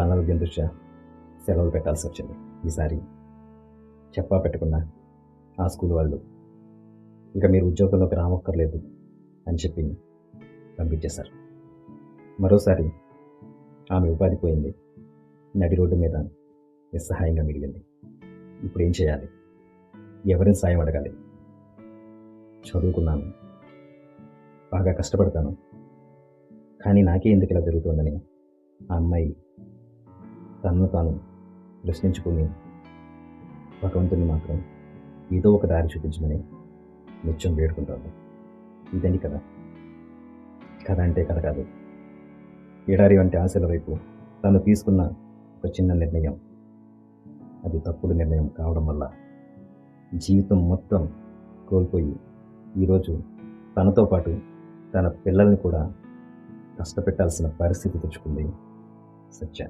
అనారోగ్యం దృష్ట్యా సెలవులు పెట్టాల్సి వచ్చింది. ఈసారి చెప్పా పెట్టకుండా ఆ స్కూల్ వాళ్ళు ఇక మీరు ఉద్యోగంలోకి రావక్కర్లేదు అని చెప్పి పంపించేశారు. మరోసారి ఆమె ఉపాధి పోయింది. నడి రోడ్డు మీద నిస్సహాయంగా మిగిలింది. ఇప్పుడు ఏం చేయాలి? ఎవరిని సాయం అడగాలి? చదువుకున్నాను. బాగా కష్టపడతాను. కానీ నాకే ఎందుకు ఇలా జరుగుతుందని ఆ అమ్మాయి తనను తాను ప్రశ్నించుకుని భగవంతుని మాత్రం ఏదో ఒక దారి చూపించమని నిత్యం వేడుకుంటాను ఇదండి కథ. కథ అంటే కథ కాదు. ఎడారి వంటి ఆశల వైపు తను తీసుకున్న ఒక చిన్న నిర్ణయం. అది తప్పుడు నిర్ణయం కావడం వల్ల జీవితం మొత్తం కోల్పోయి ఈరోజు తనతో పాటు తన పిల్లల్ని కూడా కష్టపెట్టాల్సిన పరిస్థితి తెచ్చుకుంది సత్య.